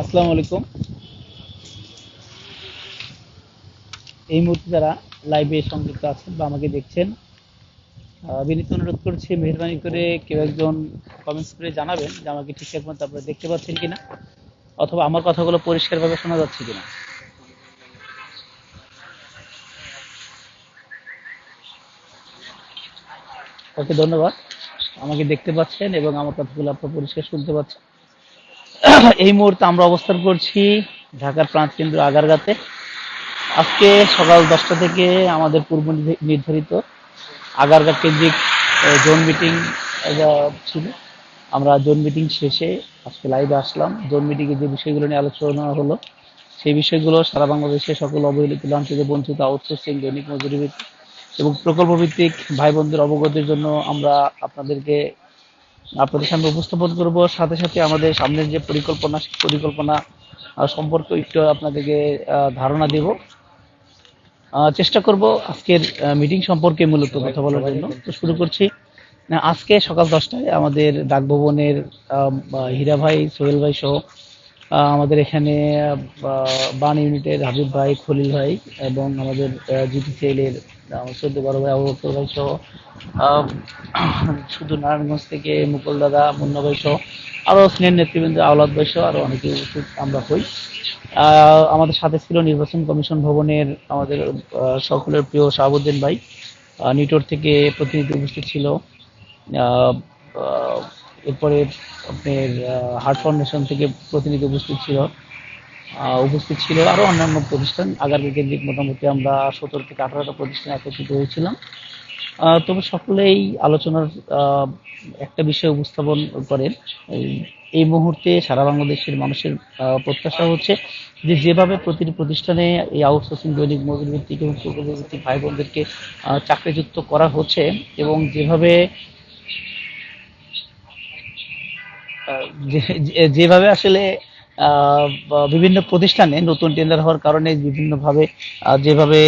আসসালামু আলাইকুম। এই মুহূর্তে যারা লাইভে সংযুক্ত আছেন বা আমাকে দেখছেন বিনীত অনুরোধ করছি, মেহরবানি করে কেউ একজন কমেন্টস করে জানাবেন যে আমাকে ঠিকঠাক মতো আপনারা দেখতে পাচ্ছেন কিনা, অথবা আমার কথাগুলো পরিষ্কারভাবে শোনা যাচ্ছে কিনা। ওকে, ধন্যবাদ। আমাকে দেখতে পাচ্ছেন এবং আমার কথাগুলো আপনারা পরিষ্কার শুনতে পাচ্ছেন। এই মুহূর্তে আমরা অবস্থান করছি ঢাকার প্রাণকেন্দ্র আগারগাতে। আজকে সকাল দশটা থেকে আমাদের পূর্ব নির্ধা- নির্ধারিত আগারগা কেন্দ্রিক জোন মিটিং ছিল। আমরা জোন মিটিং শেষে আজকে লাইভে আসলাম। জোন মিটিংয়ে যে বিষয়গুলো নিয়ে আলোচনা হলো, সেই বিষয়গুলো সারা বাংলাদেশে সকল অবহেলিত, লাঞ্ছিত, বঞ্চিত আউটসোর্সিং দৈনিক মজুরি এবং প্রকল্প ভিত্তিক ভাই বোনদের অবগতির জন্য আমরা আপনাদেরকে, আপনাদের সামনে উপস্থাপন করব। সাথে সাথে আমাদের সামনের যে পরিকল্পনা পরিকল্পনা সম্পর্কে একটু আপনাদেরকে ধারণা দেব। চেষ্টা করব আজকের মিটিং সম্পর্কে মূলত কথা বলার জন্য। তো শুরু করছি। আজকে সকাল দশটায় আমাদের ডাকভবনের হীরা ভাই সোহেল ভাই সহ আমাদের এখানে বান ইউনিটের হাবিব ভাই, খলিল ভাই এবং আমাদের জিপিসিএল এর চোদ্দ বড় ভাই আবুবকর ভাই সহ শুধু নারায়ণগঞ্জ থেকে মুকুল দাদা, মুন্না ভাই সহ, আরও স্নেহ নেতৃবৃন্দ, আওলাদ ভাই সহ আরও অনেকে উপস্থিত আমরা হই। আমাদের সাথে ছিল নির্বাচন কমিশন ভবনের আমাদের সকলের প্রিয় শাহাবুদ্দিন ভাই। নিটোর থেকে প্রতিনিধি উপস্থিত ছিল। এরপরে আপনার হার্ট ফাউন্ডেশন থেকে প্রতিনিধি উপস্থিত ছিল। উপস্থিত ছিল আরও অন্যান্য প্রতিষ্ঠান। আগামী কেন্দ্রিক মোটামুটি আমরা সতেরো থেকে আঠারোটা প্রতিষ্ঠান একত্রিত হয়েছিলাম। তবে সকলেই আলোচনার একটা বিষয় উপস্থাপন করেন। এই- মুহূর্তে সারা বাংলাদেশের মানুষের প্রত্যাশা হচ্ছে যে যেভাবে প্রতিটি প্রতিষ্ঠানে এই আউটসোর্সিং দৈনিক মজুরি ভিত্তিক এবং প্রকল্প ভিত্তিক ভাই বোনদেরকে চাকরিযুক্ত করা হচ্ছে এবং যেভাবে যেভাবে আসলে বিভিন্ন প্রতিষ্ঠানে নতুন টেন্ডার হওয়ার কারণে বিভিন্নভাবে যেভাবে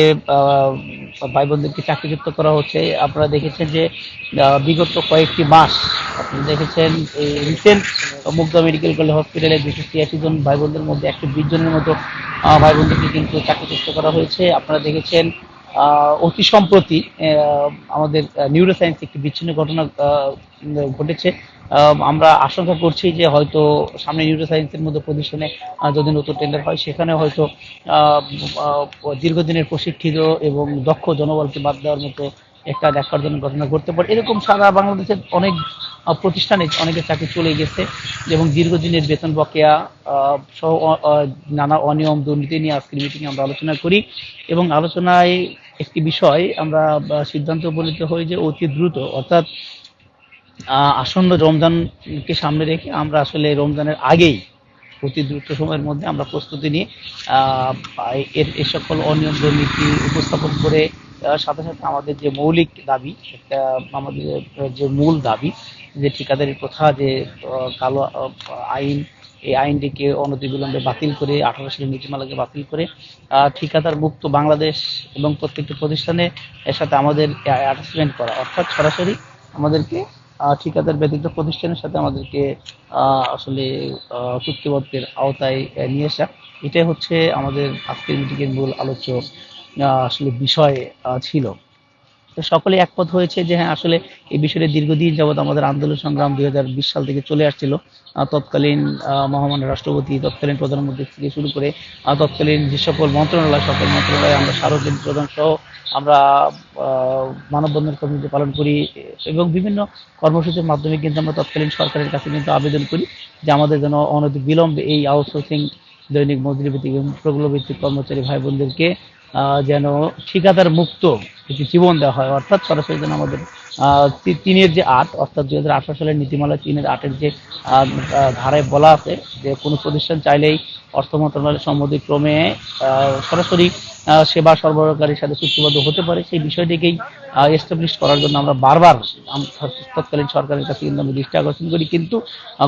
ভাই বোনদেরকে চাকরিযুক্ত করা হচ্ছে, আপনারা দেখেছেন যে বিগত কয়েকটি মাস আপনি দেখেছেন, এই রিসেন্ট মুগ্ধা মেডিকেল কলেজ হসপিটালে দুশো ছিয়াশি জন ভাই বোনদের মধ্যে একশো বিশ জনের মতো ভাই বোনদেরকে কিন্তু চাকরিযুক্ত করা হয়েছে। আপনারা দেখেছেন অতি সম্প্রতি আমাদের নিউরো সায়েন্স একটি বিচ্ছিন্ন ঘটনা ঘটেছে। আমরা আশঙ্কা করছি যে হয়তো সামনে নিউরো সায়েন্সের মধ্যে আহ, যদি নতুন টেন্ডার হয় সেখানে হয়তো দীর্ঘদিনের প্রশিক্ষিত এবং দক্ষ জনবলকে বাদ দেওয়ার মতো একটা দেখার জন্য ঘটনা ঘটতে পারে। এরকম সারা বাংলাদেশের অনেক প্রতিষ্ঠানে অনেকের চাকরি চলে গেছে এবং দীর্ঘদিনের বেতন বকেয়া সহ নানা অনিয়ম দুর্নীতি নিয়ে আজকের মিটিংয়ে আমরা আলোচনা করি এবং আলোচনায় একটি বিষয় আমরা সিদ্ধান্ত উপনীত হই যে অতি দ্রুত অর্থাৎ আসন্ন রমজানকে সামনে রেখে আমরা আসলে রমজানের আগেই অতি দ্রুত সময়ের মধ্যে আমরা প্রস্তুতি নিয়ে এর এ সকল অনিয়ম দুর্নীতি উপস্থাপন করে সাথে সাথে আমাদের যে মৌলিক দাবি, একটা, আমাদের যে মূল দাবি, যে ঠিকাদারি প্রথা, যে কালো আইন, এই আইনটিকে অনতিবিলম্বে বাতিল করে, আঠারো সালের নীতিমালাকে বাতিল করে ঠিকাদার মুক্ত বাংলাদেশ এবং প্রত্যেকটি প্রতিষ্ঠানে এর সাথে আমাদের অ্যাটাচমেন্ট করা। অর্থাৎ সরাসরি আমাদেরকে ঠিকাদার ব্যতীত প্রতিষ্ঠানের সাথে আমাদেরকে আসলে চুক্তিবদ্ধের আওতায় নিয়ে আসা। এটাই হচ্ছে আমাদের আজকের মিটিংয়ের মূল আলোচ্য আসলে বিষয় ছিল। তো সকলে একমত হয়েছে যে হ্যাঁ আসলে এই বিষয়ে দীর্ঘদিন যাবৎ আমাদের আন্দোলন সংগ্রাম দু হাজার বিশ সাল থেকে চলে আসছিল। তৎকালীন মহামান্য রাষ্ট্রপতি, তৎকালীন প্রধানমন্ত্রী থেকে শুরু করে তৎকালীন যে সকল মন্ত্রণালয়, সকল মন্ত্রণালয়ে আমরা সার্বজনীন প্রধান সহ আমরা মানববন্ধন কর্মসূচি পালন করি এবং বিভিন্ন কর্মসূচির মাধ্যমে কিন্তু আমরা তৎকালীন সরকারের কাছে কিন্তু আবেদন করি যে আমাদের যেন অনতি বিলম্বে এই আউটসোর্সিং দৈনিক মজুরি ভিত্তিক এবং প্রকল্প ভিত্তিক কর্মচারী ভাই বোনদেরকে যেন ঠিকাদার মুক্ত একটি জীবন দেওয়া হয়। অর্থাৎ সরাসরি যেন আমাদের তিনের যে আট অর্থাৎ দুই হাজার আঠারো সালের নীতিমালা তিনের আটের যে ধারায় বলা আছে যে কোনো প্রতিষ্ঠান চাইলেই অর্থ মন্ত্রণালয়ের সম্মতিক্রমে আহ, সরাসরি সেবা সরবরাহকারীর সাথে চুক্তিবদ্ধ হতে পারে। সেই বিষয়টিকেই এস্টাবলিশ করার জন্য আমরা বারবার তৎকালীন সরকারের কাছে কিন্তু আমরা দৃষ্টি আকর্ষণ করি। কিন্তু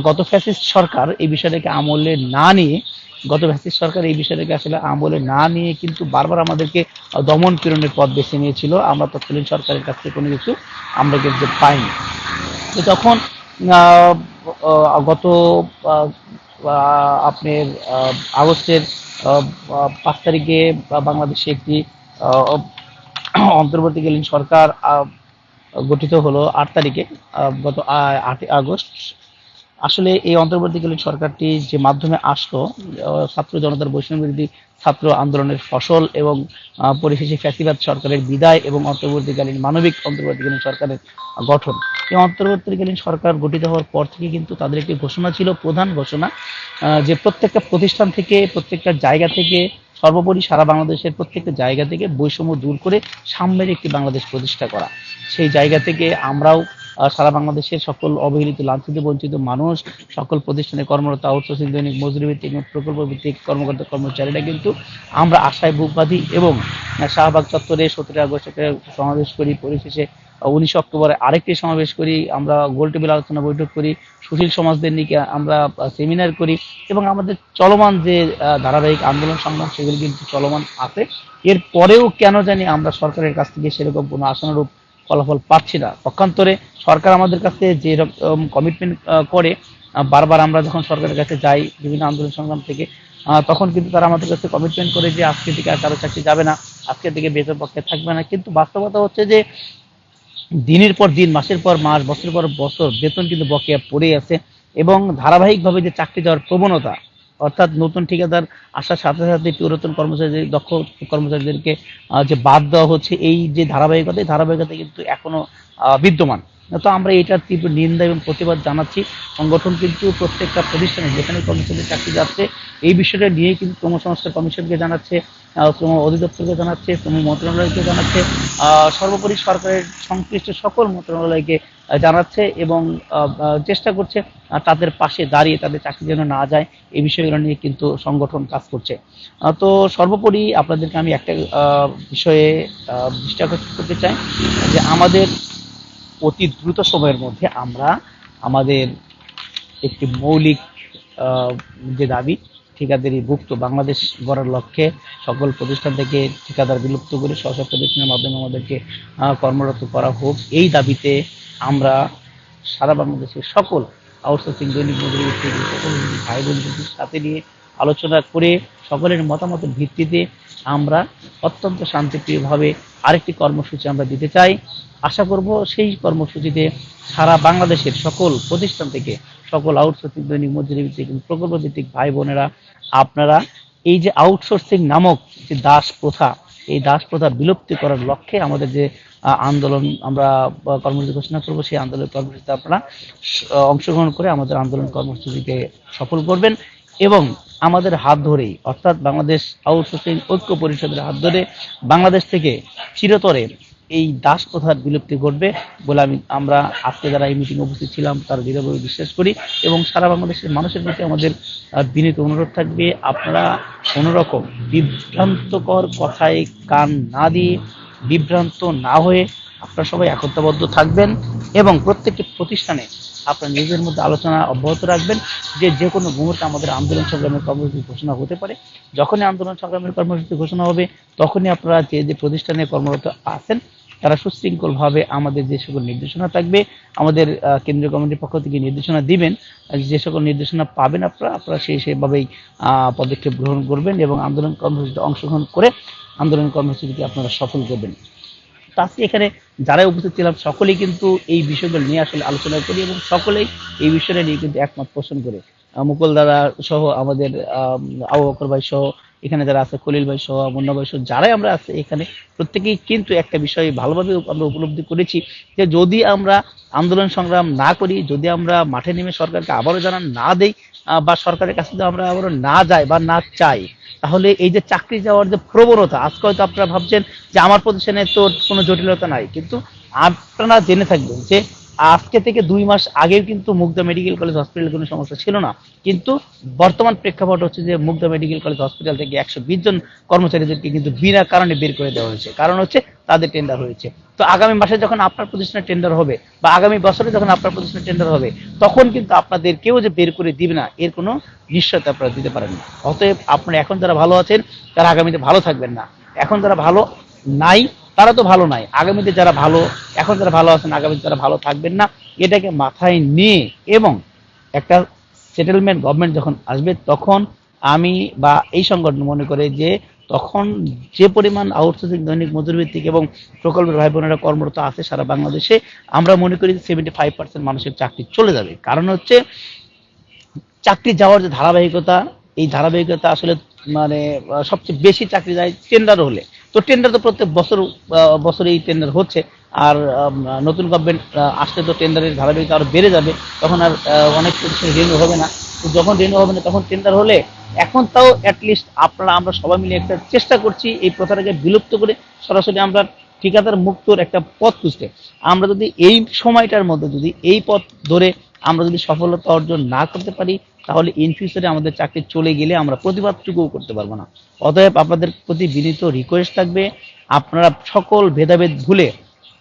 গত ফ্যাসিস্ট সরকার এই বিষয়টাকে আমলে না নিয়ে গত ফ্যাসিস্ট সরকার এই বিষয়টাকে আসলে আমলে না নিয়ে কিন্তু বারবার আমাদেরকে দমন পীড়নের পথ বেছে নিয়েছিল। আমরা তৎকালীন সরকারের কাছ থেকে কোনো কিছু আমরা কিন্তু পাইনি। তো তখন গত আপনার আগস্টের পাঁচ তারিখে বাংলাদেশে একটি অন্তর্বর্তীকালীন সরকার গঠিত হলো আট তারিখে গত আ- আটই আগস্ট। আসলে এই অন্তর্বর্তীকালীন সরকারটি যে মাধ্যমে আসলো ছাত্র জনতার বৈষম্য ছাত্র আন্দোলনের ফসল এবং পরিশেষে ফ্যাসিবাদ সরকারের বিদায় এবং অন্তর্বর্তীকালীন মানবিক অন্তর্বর্তীকালীন সরকারের গঠন। এই অন্তর্বর্তীকালীন সরকার গঠিত হওয়ার পর থেকে কিন্তু তাদের একটি ঘোষণা ছিল, প্রধান ঘোষণা যে প্রত্যেকটা প্রতিষ্ঠান থেকে, প্রত্যেকটা জায়গা থেকে, সর্বোপরি সারা বাংলাদেশের প্রত্যেকটা জায়গা থেকে বৈষম্য দূর করে সাম্যের একটি বাংলাদেশ প্রতিষ্ঠা করা। সেই জায়গা থেকে আমরাও সারা বাংলাদেশের সকল অবহেলিত, লাঞ্ছিত, বঞ্চিত মানুষ সকল প্রতিষ্ঠানে কর্মরত, আউটসোর্সিং দৈনিক মজুরি ভিত্তিক প্রকল্প ভিত্তিক কর্মকর্তা কর্মচারীরা কিন্তু আমরা আশায় বুক বাঁধি এবং শাহবাগ চত্বরে সতেরো আগস্ট একটা সমাবেশ করি। পরিশেষে উনিশে অক্টোবরে আরেকটি সমাবেশ করি। আমরা গোল টেবিল আলোচনা বৈঠক করি। সুশীল সমাজদের নিয়ে আমরা সেমিনার করি এবং আমাদের চলমান যে ধারাবাহিক আন্দোলন সংগ্রাম সেগুলি কিন্তু চলমান আছে। এর পরেও কেন জানি আমরা সরকারের কাছ থেকে সেরকম কোনো আশানুরূপ ফলাফল পাচ্ছি না। পক্ষান্তরে সরকার আমাদের কাছে যে কমিটমেন্ট করে বারবার আমরা যখন সরকারের কাছে যাই, বিভিন্ন আন্দোলন সংগ্রাম থেকে তখন কিন্তু তারা আমাদের কাছে কমিটমেন্ট করে যে আজকে থেকে আর কারও চাকরি যাবে না, আজকে থেকে বেতন পক্ষে থাকবে না। কিন্তু বাস্তবতা হচ্ছে যে দিনের পর দিন, মাসের পর মাস, বছরের পর বছর বেতন কিন্তু বকেয়া পড়ে আছে এবং ধারাবাহিকভাবে যে চাকরি যাওয়ার প্রবণতা অর্থাৎ নতুন ঠিকাদার আসার সাথে সাথে পুরাতন কর্মচারীদের দক্ষ কর্মচারীদেরকে যে বাদ দেওয়া হচ্ছে এই যে ধারাবাহিকতা এই ধারাবাহিকতা কিন্তু এখনও আহ, বিদ্যমান। তো আমরা এটার তীব্র নিন্দা এবং প্রতিবাদ জানাচ্ছি। সংগঠন কিন্তু প্রত্যেকটা প্রতিষ্ঠানে যেখানে কর্মচারীদের চাকরি যাচ্ছে, এই বিষয়টা নিয়ে কিন্তু শ্রম সংস্কার কমিশনকে জানাচ্ছে শ্রম অধিদপ্তরকে জানাচ্ছে শ্রম মন্ত্রণালয়কে জানাচ্ছে সর্বোপরি সরকারের সংশ্লিষ্ট সকল মন্ত্রণালয়কে জানাচ্ছে এবং চেষ্টা করছে তাদের পাশে দাঁড়িয়ে তাদের চাকরি যেন না যায়, এই বিষয়গুলো নিয়ে কিন্তু সংগঠন কাজ করছে। তো সর্বোপরি আপনাদেরকে আমি একটা বিষয়ে দৃষ্টি আকর্ষণ করতে চাই যে আমাদের অতি দ্রুত সময়ের মধ্যে আমরা আমাদের একটি মৌলিক যে দাবি, ঠিকাদারি ভুক্ত বাংলাদেশ গড়ার লক্ষ্যে সকল প্রতিষ্ঠান থেকে ঠিকাদার বিলুপ্ত করে স্ব প্রতিষ্ঠানের মাধ্যমে আমাদেরকে কর্মরত করা হোক, এই দাবিতে আমরা সারা বাংলাদেশের সকল আউটসোর্সিং দৈনিক মজুরি সকল ভাই বোনদের সাথে নিয়ে আলোচনা করে সকলের মতামতের ভিত্তিতে আমরা অত্যন্ত শান্তিপ্রিয়ভাবে আরেকটি কর্মসূচি আমরা দিতে চাই। আশা করব সেই কর্মসূচিতে সারা বাংলাদেশের সকল প্রতিষ্ঠান থেকে সকল আউটসোর্সিং দৈনিক মজুরি ভিত্তিক প্রকল্প ভিত্তিক ভাই বোনেরা, আপনারা এই যে আউটসোর্সিং নামক যে দাস প্রথা, এই দাস প্রথা বিলুপ্তি করার লক্ষ্যে আমাদের যে আন্দোলন আমরা কর্মসূচি ঘোষণা করব, সেই আন্দোলন কর্মসূচিতে আপনারা অংশগ্রহণ করে আমাদের আন্দোলন কর্মসূচিকে সফল করবেন এবং আমাদের হাত ধরেই, অর্থাৎ বাংলাদেশ আউটসোর্সিং ঐক্য পরিষদের হাত ধরে বাংলাদেশ থেকে চিরতরে এই দাস প্রথার বিলুপ্তি ঘটবে বলে আমি, আমরা আজকে যারা এই মিটিং উপস্থিত ছিলাম, তার দৃঢ়ভাবে বিশ্বাস করি এবং সারা বাংলাদেশের মানুষের প্রতি আমাদের বিনীত অনুরোধ থাকবে, আপনারা কোনোরকম বিভ্রান্তকর কথায় কান না দিয়ে বিভ্রান্ত না হয়ে আপনারা সবাই একতাবদ্ধ থাকবেন এবং প্রত্যেকটি প্রতিষ্ঠানে আপনার নিজেদের মধ্যে আলোচনা অব্যাহত রাখবেন যে যে কোনো মুহূর্তে আমাদের আন্দোলন সংগ্রামের কর্মসূচি ঘোষণা হতে পারে। যখনই আন্দোলন সংগ্রামের কর্মসূচি ঘোষণা হবে, তখনই আপনারা যে যে প্রতিষ্ঠানে কর্মরত আছেন, তারা সুশৃঙ্খলভাবে আমাদের যে সকল নির্দেশনা থাকবে, আমাদের কেন্দ্রীয় কমিটির পক্ষ থেকে নির্দেশনা দিবেন যে সকল নির্দেশনা পাবেন আপনারা আপনারা সেই সেভাবেই পদক্ষেপ গ্রহণ করবেন এবং আন্দোলন কর্মসূচিতে অংশগ্রহণ করে আন্দোলন কর্মসূচিকে আপনারা সফল করবেন। তো আজকে এখানে যারাই উপস্থিত ছিলাম, সকলেই কিন্তু এই বিষয়গুলো নিয়ে আসলে আলোচনা করি এবং সকলেই এই বিষয়টা নিয়ে কিন্তু একমত পোষণ করে। মুকুল দাদা সহ আমাদের আবু বকর ভাই সহ, এখানে যারা আছে, খলিল ভাই সহ, মুন্না ভাই সহ, যারাই আমরা আছে এখানে, প্রত্যেকেই কিন্তু একটা বিষয় ভালোভাবে আমরা উপলব্ধি করেছি যে যদি আমরা আন্দোলন সংগ্রাম না করি, যদি আমরা মাঠে নেমে সরকারকে আবারও জানান না দেই বা সরকারের কাছে যদি আমরা আবারও না যাই বা না চাই, তাহলে এই যে চাকরি যাওয়ার যে প্রবণতা, আজকে হয়তো আপনারা ভাবছেন যে আমার প্রতিষ্ঠানে তো কোনো জটিলতা নাই, কিন্তু আপনারা জেনে থাকবেন যে আজকে থেকে দুই মাস আগেও কিন্তু মুগদা মেডিকেল কলেজ হসপিটালে কোনো সমস্যা ছিল না। কিন্তু বর্তমান প্রেক্ষাপট হচ্ছে যে মুগদা মেডিকেল কলেজ হসপিটাল থেকে একশো বিশ জন কর্মচারীদেরকে কিন্তু বিনা কারণে বের করে দেওয়া হয়েছে। কারণ হচ্ছে তাদের টেন্ডার হয়েছে। তো আগামী মাসে যখন আপনার প্রতিষ্ঠানের টেন্ডার হবে বা আগামী বছরে যখন আপনার প্রতিষ্ঠানের টেন্ডার হবে, তখন কিন্তু আপনাদের কেউ যে বের করে দিবে না, এর কোনো নিশ্চয়তা আপনারা দিতে পারেন না। অতএব আপনারা এখন যারা ভালো আছেন, তারা আগামীতে ভালো থাকবেন না। এখন যারা ভালো নাই তারা তো ভালো নাই। আগামীতে যারা ভালো, এখন যারা ভালো আছেন, আগামীতে যারা ভালো থাকবেন না, এটাকে মাথায় নিয়ে এবং একটা সেটেলমেন্ট গভর্নমেন্ট যখন আসবে, তখন আমি বা এই সংগঠন মনে করে যে তখন যে পরিমাণ আউটসোর্সিং দৈনিক মজুরি ভিত্তিক এবং প্রকল্পের ভাই বোনেরা কর্মরত আছে সারা বাংলাদেশে, আমরা মনে করি সেভেন্টি ফাইভ পার্সেন্ট মানুষের চাকরি চলে যাবে। কারণ হচ্ছে চাকরি যাওয়ার যে ধারাবাহিকতা, এই ধারাবাহিকতা আসলে মানে সবচেয়ে বেশি চাকরি যায় টেন্ডার হলে। তো টেন্ডার তো প্রত্যেক বছর বছরেই টেন্ডার হচ্ছে। আর নতুন গভর্নমেন্ট আসলে তো টেন্ডারের ধারাবাহিকতা আরও বেড়ে যাবে, তখন আর অনেক রেনু হবে না। তো যখন রেনু হবে না, তখন টেন্ডার হলে এখন তাও অ্যাটলিস্ট আপনারা, আমরা সবাই মিলে একটা চেষ্টা করছি এই প্রথাটাকে বিলুপ্ত করে সরাসরি আমরা ঠিকাদার মুক্তর একটা পথ খুঁজতে। আমরা যদি এই সময়টার মধ্যে, যদি এই পথ ধরে আমরা যদি সফলতা অর্জন না করতে পারি, তাহলে ইন ফিউচারে আমাদের চাকরি চলে গেলে আমরা প্রতিবাদটুকুও করতে পারব না। অতএব আপনাদের প্রতি বিনীত রিকোয়েস্ট থাকবে, আপনারা সকল ভেদাভেদ ভুলে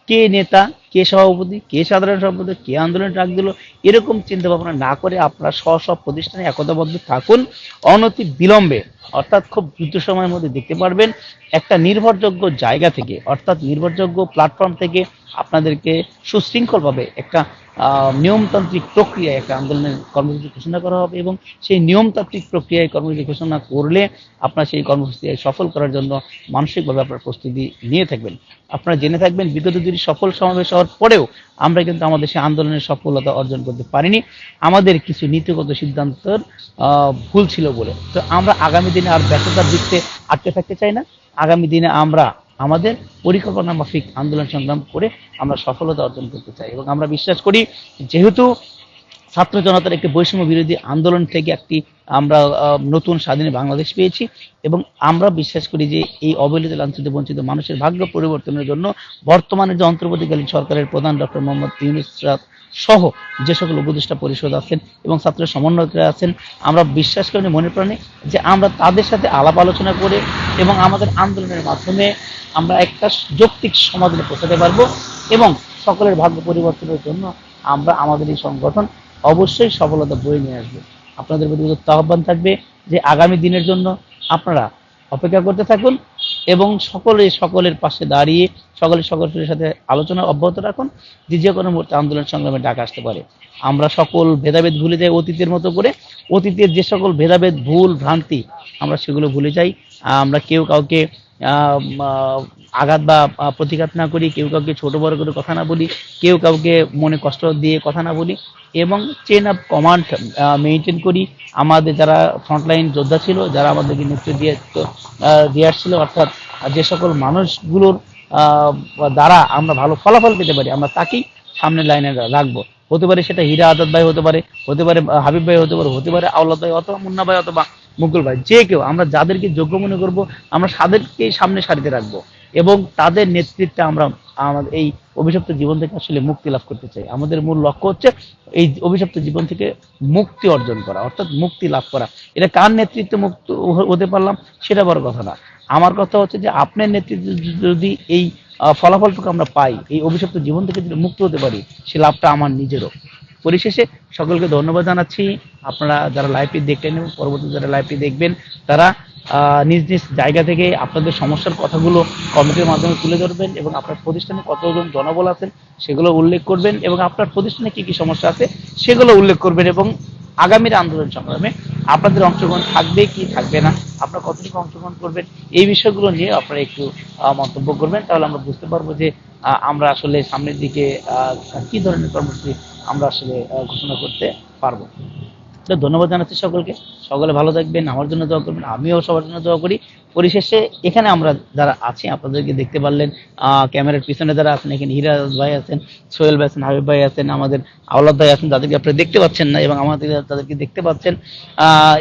কে নেতা, কে সভাপতি, কে সাধারণ সম্পাদক, কে আন্দোলন ডাক দিল, এরকম চিন্তা ভাবনা না করে আপনারা স্ব সব প্রতিষ্ঠানে একতাবদ্ধ থাকুন। অনতি বিলম্বে, অর্থাৎ খুব দ্রুত সময়ের মধ্যে দেখতে পারবেন, একটা নির্ভরযোগ্য জায়গা থেকে, অর্থাৎ নির্ভরযোগ্য প্ল্যাটফর্ম থেকে আপনাদেরকে সুশৃঙ্খলভাবে একটা নিয়মতান্ত্রিক প্রক্রিয়ায় একটা আন্দোলনের কর্মসূচি ঘোষণা করা হবে এবং সেই নিয়মতান্ত্রিক প্রক্রিয়ায় কর্মসূচি ঘোষণা করলে আপনার সেই কর্মসূচি সফল করার জন্য মানসিকভাবে আপনার প্রস্তুতি নিয়ে থাকবেন। আপনারা জেনে থাকবেন, বিগত দিন সফল সমাবেশ হওয়ার পরেও আমরা কিন্তু আমাদের সেই আন্দোলনের সফলতা অর্জন করতে পারিনি। আমাদের কিছু নীতিগত সিদ্ধান্তের ভুল ছিল বলে। তো আমরা আগামী দিনে আর ব্যর্থতার দিকতে আটকে থাকতে চাই না। আগামী দিনে আমরা আমাদের পরিকল্পনা মাফিক আন্দোলন সংগ্রাম করে আমরা সফলতা অর্জন করতে চাই। এবং আমরা বিশ্বাস করি, যেহেতু ছাত্র জনতার একটি বৈষম্য বিরোধী আন্দোলন থেকে একটি আমরা নতুন স্বাধীন বাংলাদেশ পেয়েছি এবং আমরা বিশ্বাস করি যে এই অবহেলিত লাঞ্ছিত বঞ্চিত মানুষের ভাগ্য পরিবর্তনের জন্য বর্তমানে যে অন্তর্বর্তীকালীন সরকারের প্রধান ডক্টর মোহাম্মদ ইউনুস সহ যে সকল উপদেষ্টা পরিষদ আছেন এবং ছাত্র সমন্বয়করা আছেন, আমরা বিশ্বাস করি, মনে প্রাণে যে আমরা তাদের সাথে আলাপ আলোচনা করে এবং আমাদের আন্দোলনের মাধ্যমে আমরা একটা যৌক্তিক সমাধানে পৌঁছাতে পারব এবং সকলের ভাগ্য পরিবর্তনের জন্য আমরা আমাদের এই সংগঠন অবশ্যই সফলতা বয়ে নিয়ে আসবে। আপনাদের প্রতি আহ্বান থাকবে যে আগামী দিনের জন্য আপনারা অপেক্ষা করতে থাকুন। এবং সকলে সকলের পাশে দাঁড়িয়ে সকলে সকলের সাথে আলোচনা অব্যাহত রাখুন। যে যে কোনো মুহূর্তে আন্দোলন সংগ্রামে ডাক আসতে পারে। আমরা সকল ভেদাভেদ ভুলে যাই অতীতের মতো করে। অতীতের যে সকল ভেদাভেদ, ভুল, ভ্রান্তি, আমরা সেগুলো ভুলে যাই। আমরা কেউ কাউকে আঘাত বা প্রতিঘাত না করি, কেউ কাউকে ছোট বড় করে কথা না বলি, কেউ কাউকে মনে কষ্ট দিয়ে কথা না বলি এবং চেন অফ কমান্ড মেনটেন করি। আমাদের যারা ফ্রন্টলাইন যোদ্ধা ছিল, যারা আমাদেরকে নেতৃত্ব দিয়ে দিয়ে আসছিল, অর্থাৎ যে সকল মানুষগুলোর দ্বারা আমরা ভালো ফলাফল পেতে পারি, আমরা তাকেই সামনের লাইনে রাখব। হতে পারে সেটা হীরা আজাদ ভাই হতে পারে হতে পারে হাবিব ভাই হতে পারে হতে পারে আওলাদ ভাই অথবা মুন্না ভাই অথবা মুকুল ভাই, যে কেউ। আমরা যাদেরকে যোগ্য মনে করব, আমরা তাদেরকেই সামনে সারিতে রাখব। এবং তাদের নেতৃত্বে আমরা আমাদের এই অভিশপ্ত জীবন থেকে আসলে মুক্তি লাভ করতে চাই। আমাদের মূল লক্ষ্য হচ্ছে এই অভিশপ্ত জীবন থেকে মুক্তি অর্জন করা, অর্থাৎ মুক্তি লাভ করা। এটা কার নেতৃত্বে মুক্ত হতে পারলাম সেটা বড় কথা না। আমার কথা হচ্ছে যে আপনার নেতৃত্বে যদি এই ফলাফলটুকু আমরা পাই, এই অভিশপ্ত জীবন থেকে যদি মুক্ত হতে পারি, সে লাভটা আমার নিজেরও। পরিশেষে সকলকে ধন্যবাদ জানাচ্ছি। আপনারা যারা লাইভটি দেখলেন এবং পরবর্তী যারা লাইভটি দেখবেন, তারা নিজ নিজ জায়গা থেকে আপনাদের সমস্যার কথাগুলো কমিটির মাধ্যমে তুলে ধরবেন এবং আপনার প্রতিষ্ঠানে কতজন জনবল আছেন সেগুলো উল্লেখ করবেন এবং আপনার প্রতিষ্ঠানে কি কি সমস্যা আছে সেগুলো উল্লেখ করবেন এবং আগামীর আন্দোলন সংগ্রামে আপনাদের অংশগ্রহণ থাকবে কি থাকবে না, আপনারা কতটুকু অংশগ্রহণ করবেন, এই বিষয়গুলো নিয়ে আপনারা একটু মন্তব্য করবেন, তাহলে আমরা বুঝতে পারব যে আমরা আসলে সামনের দিকে কি ধরনের কর্মসূচি আমরা আসলে ঘোষণা করতে পারব। তো ধন্যবাদ জানাচ্ছি সকলকে। সকলে ভালো থাকবেন, আমার জন্য দোয়া করবেন, আমিও সবার জন্য দোয়া করি। পরিশেষে এখানে আমরা যারা আছি, আপনাদেরকে দেখতে পারলেন ক্যামেরার পিছনে যারা আছেন, এখানে হিরা ভাই আছেন, সোহেল ভাই আছেন, হাবিব ভাই আছেন, আমাদের আওলাদ ভাই আছেন যাদেরকে আপনি দেখতে পাচ্ছেন না এবং আমাদের তাদেরকে দেখতে পাচ্ছেন।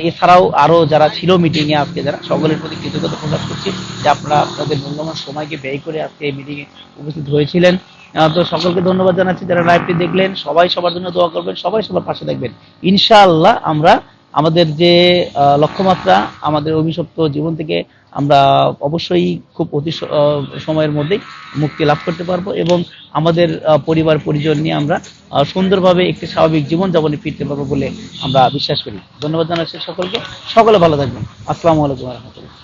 এছাড়াও আরও যারা ছিল মিটিং এ আজকে, যারা সকলের প্রতি কৃতজ্ঞতা প্রকাশ করছি যে আপনারা আপনাদের মূল্যবান সময়কে ব্যয় করে আজকে এই মিটিং এ উপস্থিত হয়েছিলেন। তো সকলকে ধন্যবাদ জানাচ্ছি যারা লাইভটি দেখলেন। সবাই সবার জন্য দোয়া করবেন, সবাই সবার পাশে থাকবেন। ইনশাআল্লাহ আমরা আমাদের যে লক্ষ্যমাত্রা, আমাদের অভিশপ্ত জীবন থেকে আমরা অবশ্যই খুব অতি সময়ের মধ্যেই মুক্তি লাভ করতে পারব এবং আমাদের পরিবার, পরিজন নিয়ে আমরা সুন্দরভাবে একটি স্বাভাবিক জীবন যাপনে ফিরতে পারব বলে আমরা বিশ্বাস করি। ধন্যবাদ জানাচ্ছি সকলকে। সকলে ভালো থাকবেন। আসসালামু আলাইকুম রহমতুল্লাহ।